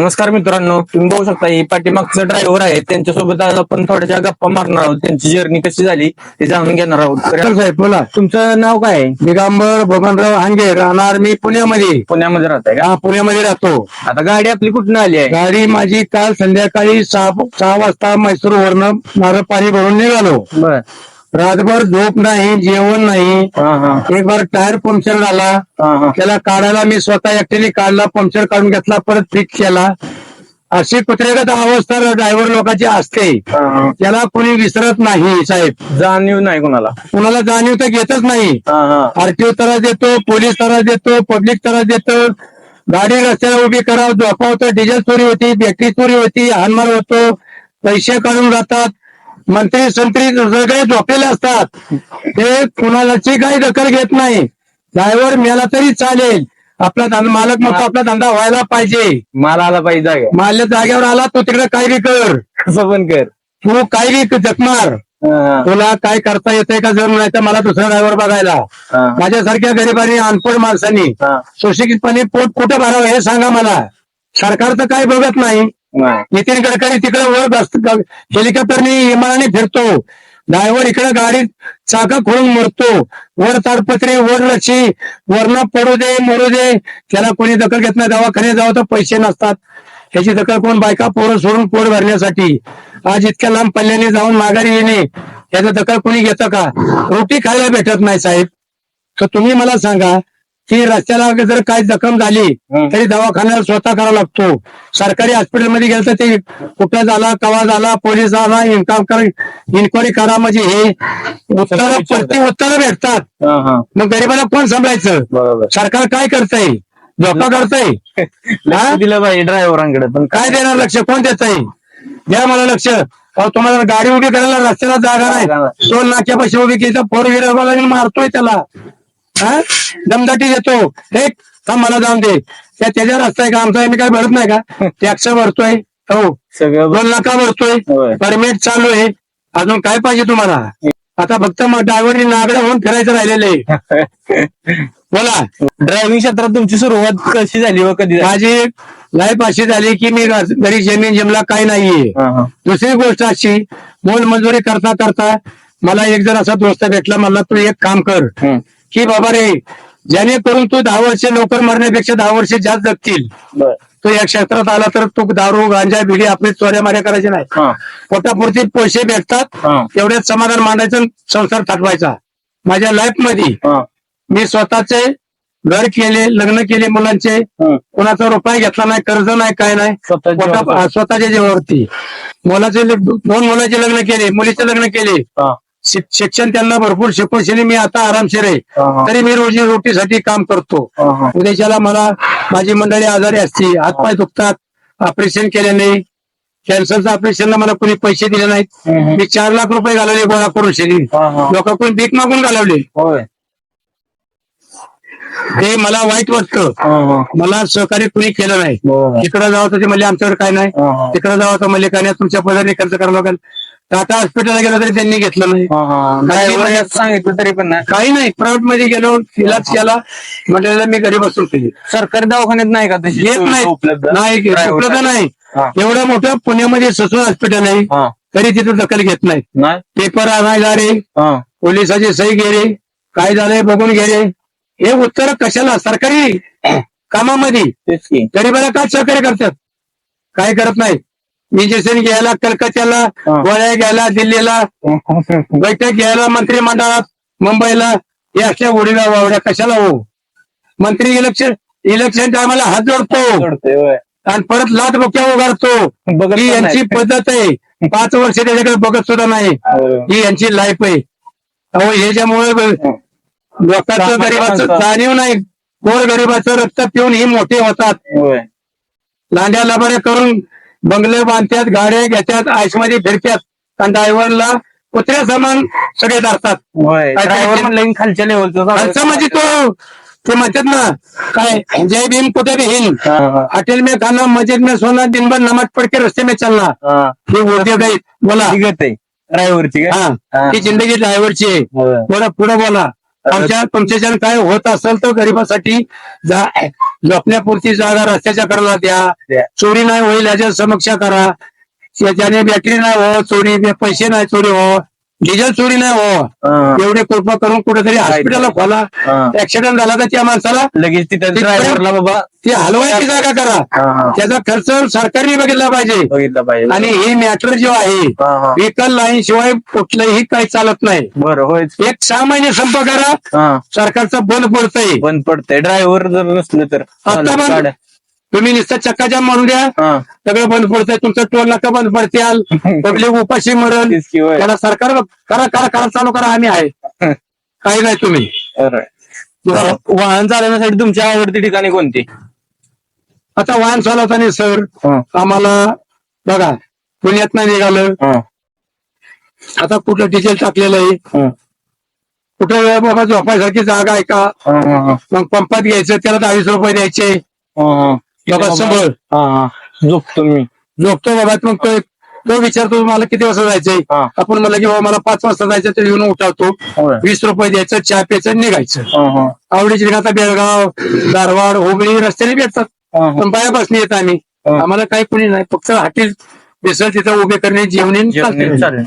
नमस्कार मित्रांनो तुम्ही बघू शकता ही पाठीमागचं ड्रायव्हर आहे. त्यांच्यासोबत आज आपण थोड्याशा गप्पा मारणार आहोत. त्यांची जर्नी कशी झाली ते जाणून घेणार आहोत. साहेब बोला. तुमचं नाव काय आहे? दिगंबर बबनराव हांगे राहणार मी पुण्यामध्ये. पुण्यामध्ये राहताय का? हा पुण्यामध्ये राहतो. आता गाडी आपली कुठून आली आहे? गाडी माझी काल संध्याकाळी सहा सहा वाजता मैसूर वरनं पाणी भरून निघालो. बर. रातभर झोप नाही जेवण नाही. हा हा. एक बार टायर पंक्चर झाला. हा हा. त्याला काढायला मी स्वतः एकट्याने काढला पंक्चर काढून घेतला परत फिक्स केला. अशी कुत्रेगत अवस्था ड्रायव्हर लोकांची असते. हा, हा. त्याला कोणी विसरत नाही साहेब. जाणीव नाही कोणाला. कुणाला जाणीव तर घेतच नाही. हा हा. आरटीओ त्रास देतो पोलीस त्रास देतो पब्लिक त्रास देतो. गाडी रस्त्याला उभी करा झोपावतो डिझेल चोरी होती बॅटरी चोरी होती हानमार होतो. पैसे काढून जातात. मंत्री संत्री सगळे झोपलेले असतात. ते कुणालाची काही दखल घेत नाही. ड्रायव्हर मेला तरी चालेल. आपला धंदा मालक मग आपला धंदा व्हायला पाहिजे. मला आला पाहिजे जागा. माल्य जागेवर आला तो तिकडे काही बी कर कसं पण कर. तू काही बी जखमार? हा. तुला काय करता येतंय का जर नाही तर मला दुसरा ड्रायव्हर बघायला. हा, माझ्यासारख्या गरिबांनी अनपड माणसांनी हा. सुशिक्षितपणे पोट कुठं भरावं हे सांगा मला. सरकार तर काही बघत नाही. नितीन गडकरी तिकडे वर बस हेलिकॉप्टरने विमानाने फिरतो. ड्रायव्हर इकडे गाडीत चाका खोळून मरतो. वर ताडपत्री वर लक्षी वरना पडू दे मरू दे. त्याला कोणी दखल घेत नाही. दवाखाने जावं तर पैसे नसतात. ह्याची दखल कोण? बायका पोरं सोडून पोट भरण्यासाठी. आज इतक्या लांब पल्ल्याने जाऊन माघारी येणे. याचा दखल कोणी घेतं का? रोटी खायला भेटत नाही साहेब. तर तुम्ही मला सांगा की रस्त्याला जर काही जखम झाली. तरी दवाखान्याला स्वतः करावा लागतो. सरकारी हॉस्पिटलमध्ये गेलं तर ते कुठं झाला कवा झाला पोलीस आला इन्कम कर इन्क्वायरी करा म्हणजे हे उत्तर प्रति उत्तर भेटतात. मग गरिबाला कोण सांभाळायचं? सरकार काय करतंय? धोका करतंय? दिलं पाहिजे ड्रायव्हरांकडे पण काय? देणार लक्ष? कोण देत आहे द्या मला लक्ष. तुम्हाला गाडी उभी करायला रस्त्याला जागा नाही टोल नाक्यापाशी उभी केली तर फोर व्हीलर मारतोय त्याला. हा? दमदाटी देतो. हे थांब मला जाऊन दे. त्या त्याच्या रस्ता आहे का? आमचा मी काय भरत नाही का? टॅक्स भरतोय. हो. सगळं दोन लाखा. भरतोय. परमिट चालू आहे. अजून काय पाहिजे तुम्हाला? आता फक्त ड्रायव्हरनी नागडा होऊन फिरायचं राहिलेलं. आहे बोला. ड्रायव्हिंग क्षेत्रात तुमची सुरुवात कशी झाली व कधी? माझी लाईफ अशी झाली की मी घरी जमीन जमला काही नाहीये. दुसरी गोष्ट अशी मोलमजुरी करता करता मला एक जण असा दोस्त भेटला मला तू एक काम कर. की बाबा रे जेणेकरून तू दहा वर्ष लवकर मरण्यापेक्षा दहा वर्ष जास्त जगतील. तू या क्षेत्रात आला तर तू दारू गांजा बिडी आपली चोऱ्या माऱ्या करायची नाही. पोटापुरती पैसे भेटतात. तेवढ्यात समाधान मांडायचं संसार थाटवायचा. माझ्या लाईफमध्ये. मी स्वतःचे घर केले लग्न केले मुलांचे. कोणाचा रुपये घेतला नाही कर्ज नाही काय नाही. स्वतःच्या जीवावरती. मुलाचे दोन मुलाचे लग्न केले मुलीचे लग्न केले. शिक्षण त्यांना भरपूर शिकून शिनी मी आता आरामशीर आहे. तरी मी रोजी रोटीसाठी काम करतो. उद्याच्याला मला माझी मंडळी आजारी असती हातपाय दुखतात ऑपरेशन केले नाही कॅन्सरचं ऑपरेशनला मला कोणी पैसे दिले नाहीत. मी चार लाख रुपये घालवले गोळा करून हा. लोकांकडून भीक मागून घालवले हे मला वाईट वाटतं. मला सहकार्य कुणी केलं नाही. इकडे जावं तर ते म्हणजे आमच्याकडे काय नाही. तिकडे जावं तर म्हणजे काय नाही तुमच्या पदाने खर्च करावं लागेल टाटा हॉस्पिटलला गेलं तरी त्यांनी घेतलं नाही. हा, हा. यात सांगितलं तरी पण नाही. काही नाही प्रायव्हेटमध्ये गेलो इलाज केला. म्हटलेलं मी घरी बसून केली सरकारी दवाखान्यात नाही का तशी येत सुविधा नाही. उपलब्ध? नाही उपलब्ध? नाही. हा. एवढं मोठं पुण्यामध्ये ससून हॉस्पिटल आहे. हा, तरी तिथं दखल घेत नाही. नाही? पेपर आणायला रे हा, पोलिसाची सही गेले काय झालंय बघून गेले हे उत्तर कशाला? सरकारी कामामध्ये. तेच की. गरीबाला काय सहकार्य करतात? काय करत नाही? इंजेक्शन घ्यायला कलकत्त्याला हा. गोळ्या घ्यायला दिल्लीला बैठक घ्यायला मंत्रिमंडळात मुंबईला हे असल्या उडीला वावड्या कशाला हो मंत्री इलेक्शन इलेक्शन टायमाला हात जोडतो. आणि परत लाट बोक्या उगारतो ही यांची. पद्धत आहे पाच वर्ष त्याच्याकडे बघत सुद्धा नाही. ही यांची लाईफ आहे अहो ह्याच्यामुळे लोकांचं गरीबाचं. जाणीव नाही गोर गरीबाचं रक्त पिऊन ही मोठे होतात. लांड्या लबाड्या करून बंगले बांधतात गाड्या घेतात आयुषमध्ये फिरतात. आणि ड्रायव्हरला कुत्र्या समान सगळे धरतात. ते- खालच्या लेवलचं म्हणजे तो ते म्हणतात ना काय जय भीम कुठे भी हिंद. हॉटेल में खाना मस्जिद में सोना दिन भर नमाज पढ़ के रस्ते में चलना. हा. ही उद्योग आहेत बोला. ड्रायव्हरची हा हा. ही जिंदगी ड्रायव्हरची आहे. बोला पुढे बोला. आमच्या तुमच्याच्यानं काय होत असेल तर गरिबासाठी जा झोपण्यापुरती जागा रस्त्याच्या कडेला द्या. चोरी नाही होईल याच्या समक्षा करा. त्याच्याने बॅटरी नाही हो चोरी पैसे नाही चोरी हो डिझेल चोरी नाही हो. एवढे कृपा करून कुठेतरी हॉस्पिटलला खोला. ऍक्सिडेंट झाला तर त्या माणसाला लगेच तिथं ड्रायव्हरला बाबा. ती हलवायची जागा करा. त्याचा खर्च सरकारने बघितला पाहिजे. बघितलं पाहिजे. आणि ही मॅटर जो आहे. व्हेकल लाईन शिवाय कुठलंही काही चालत नाही. बरं होयच एक सहा महिने संप करा. सरकारचं बंद पडतंय. बंद पडतंय. ड्रायव्हर जर नसले तर. आता. तुम्ही नुसतं चक्काजाम म्हणून द्या. सगळं बंद पडतंय. तुमचं टोल नाका बंद पडत्याल. पब्लिक उपाशी मरण. त्याला सरकार करा करा करा चालू करा. आम्ही आहे. काही नाही तुम्ही. वाहन चालवण्यासाठी तुमची आवडती ठिकाणी कोणती? आता वाहन चालवताना सर आम्हाला बघा पुण्यात निघालं. हा, आता कुठं डिझेल टाकलेलं आहे? कुठं वेळ बाबा झोपायसारखी जागा आहे का. मग पंपात घ्यायचं त्याला दहावीस रुपये द्यायचे. बाबा हा हा. झोपतो मी. झोपतो बाबा मग तो तो विचारतो मला किती वाजता जायचंय? हा. आपण म्हणलं की बाबा मला पाच वाजता जायचं तर येऊन उठावतो. होय. वीस रुपये द्यायचं चहा प्यायचं आणि निघायचं. हा, हा. आवडीची आता बेळगाव धारवाड हुबळी रस्त्याने भेटतात. हा, हा. पण बायापासून येत आम्ही. हा. आम्हाला काही कुणी नाही फक्त हॉटेल बेसल तिथं उभे करणे जेवणे जेवण चालेल.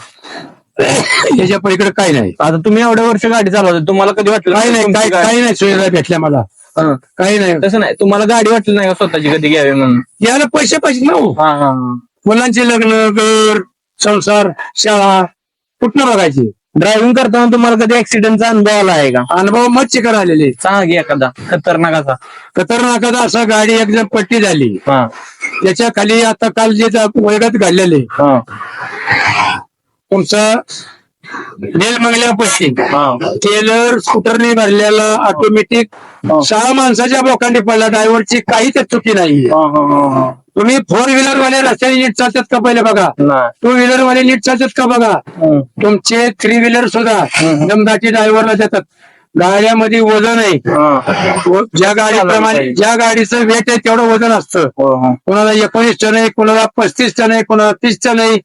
याच्या पलीकडे काही नाही. आता तुम्ही एवढ्या वर्ष गाडी चालवता तुम्हाला कधी वाटलं काही नाही तुमची काही गाडी- काही नाही सुविधा भेटल्या मला. हा. काही नाही. तसं नाही. तुम्हाला गाडी वाटली नाही का स्वतःची कधी घ्यावी म्हणून? याला पैसे पाहिजे ना हो. हा हा हा. मुलांचे लग्न घर संसार शाळा कुठनं बघायची? ड्रायव्हिंग करताना तुम्हाला कधी ऍक्सिडेंटचा अनुभव आला आहे का? अनुभव मत चिकर आलेले. सांगा की एखादा खतरनाक असा खतरनाक असा गाडी एकदम पट्टी झाली. हा. त्याच्याखाली आता काल जे जा- वैगत घडलेले. हा. तुमचा हा टेलर स्कूटरने भरलेला ऑटोमॅटिक. सहा माणसाच्या बोकांडी पडला ड्रायव्हरची काही त्यात चुकी नाही. तुम्ही फोर व्हीलर वाले रस्त्याने नीट चालतात का पहिले बघा. टू व्हीलर वाले नीट चालतात का बघा. तुमचे थ्री व्हीलर सुद्धा. दमदाटी ड्रायव्हरला देतात गाड्यामध्ये वजन आहे ज्या गाडीप्रमाणे ज्या गाडीचं वेट आहे तेवढं वजन असतं हो, हो. कोणाला एकोणीस टन आहे कोणाला पस्तीस टन आहे कोणाला तीस टन आहे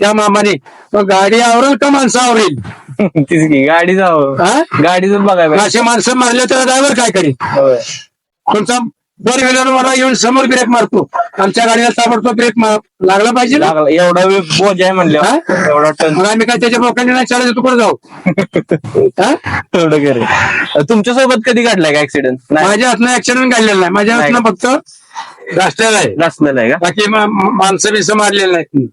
त्या मामाने मग गाडी आवरेल का माणसं आवरेल? तीच की गाडी जावं हा? गाडीच बघायला. असे माणसं मारले तर ड्रायव्हर काय करेल? होय. तुमचा फोर व्हीलर मला येऊन समोर ब्रेक मारतो. आमच्या गाडीला ताबडतोब ब्रेक मार लागला पाहिजे ना? लागला. एवढा वेळ बोज आहे म्हणले हा? एवढा टन. मग आम्ही काय त्याच्या बोकांनी नाही चालत कुठं जाऊ? हा? एवढं करे तुमच्यासोबत कधी घडलाय का ऍक्सिडेंट नाही. माझ्या हातनं ऍक्सिडेंट घडलेला नाही. माझ्या हातनं फक्त घासलेला आहे. नसलेलं आहे का? बाकी मा- माणसं बिसं मारलेलं नाहीत.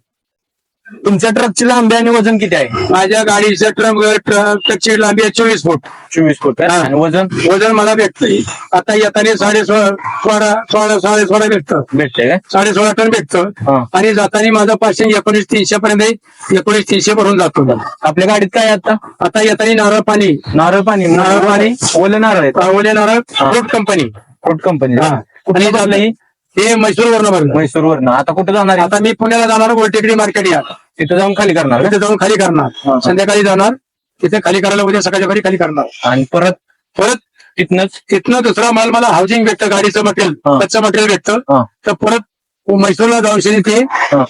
तुमच्या ट्रकची लांबी आणि वजन किती आहे माझ्या गाडीचं ट्रक ट्रकची लांबी आहे चोवीस फूट चोवीस फूट. हा. आणि वजन वजन मला भेटतंय आता येताना साडे सोळा सोळा सोळा साडे सोळा भेटतं भेटते काय साडे सोळा टन भेटतं. आणि जाताना माझं पाचशे एकोणीस तीनशे पर्यंत आहे. एकोणीस तीनशे भरून जातो. आपल्या गाडीत काय आहे आता आता येताना नारळ पाणी नारळ पाणी नारळ पाणी. ओले नारळ आहेत ओले नारळ हा. फ्रूट कंपनी फूड कंपनी हा. कुठली आणि ही? हे म्हैसूर वरनं भरलं आता कुठे जाणार आहे? आता मी पुण्याला जाणार गोलटेकडी मार्केट या तिथं जाऊन खाली करणार का? तिथे जाऊन खाली. करणार संध्याकाळी जाणार तिथे खाली करायला उद्या सकाळच्या घरी खाली करणार आणि परत परत तिथनच तिथनं दुसरा माल मला हाऊसिंग भेटतं गाडीचं मटेरियल. कच्चं मटेरियल भेटतं. तर परत म्हैसूरला जाऊन शनी ते.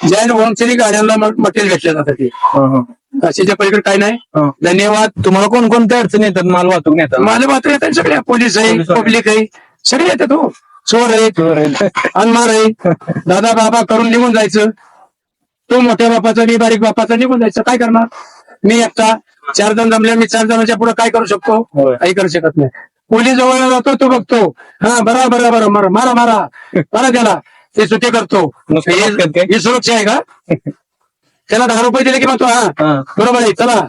जैन वंशनी गाड्यांना मटेरियल भेटलं जातं ते. अशीच्या पलीकडे काय नाही हा. धन्यवाद तुम्हाला कोणकोणत्या अडचणी येतात माल वाहतूक नेतात मला मात्र येतात सगळ्या पोलीस आहे पोलीस आहे. पब्लिक आहे सगळे येतात हो चोर आहे अनमार आहे. दादा बाबा करून निघून जायचं. तो मोठ्या बापाचा मी बारीक बापाचा निघून जायचं. काय करणार? मी एकटा. चार जण जमले मी चार जणांच्या पुढे काय करू शकतो. काही करू शकत नाही. पोलीस जवळ जातो तो बघतो. हा बरा बरा बरा मारा मारा मारा. मारा त्याला. ते सुटे करतो. हे-? ही सुरक्षा आहे का? त्याला दहा रुपये दिले की मग तो हा. बरोबर आहे चला.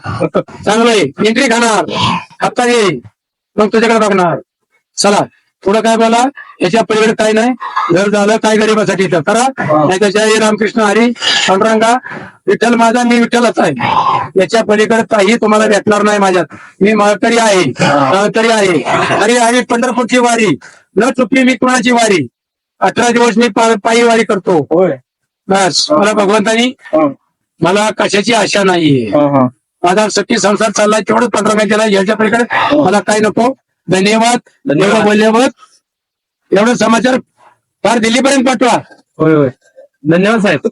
चांगलं आहे. एंट्री खाणार हप्ता ये मग तुझ्याकडे बघणार. चला. पुढं काय बोला? याच्या पलीकडे काय नाही. घर झालं काय गरीबासाठी इथं? करा. नाही तर जय रामकृष्ण हरी. पांडुरंगा. विठ्ठल माझा मी विठ्ठलच आहे. याच्या पलीकडे काही तुम्हाला भेटणार नाही माझ्यात. मी माळकरी आहे. माळकरी आहे. अरे आहे पंढरपूरची वारी. न चुकली मी कुणाची वारी? अठरा दिवस मी पायी वारी करतो. होय. बस. मला भगवंतानी. मला कशाची आशा नाहीये. माझा सखी संसार चाललाय तेवढं पंधरा मिनिटाला याच्या पलीकडे. मला काय नको? धन्यवाद. धन्यवाद. बोलल्यावर एवढं समाचार फार दिल्लीपर्यंत पाठवा. होय होय. धन्यवाद साहेब.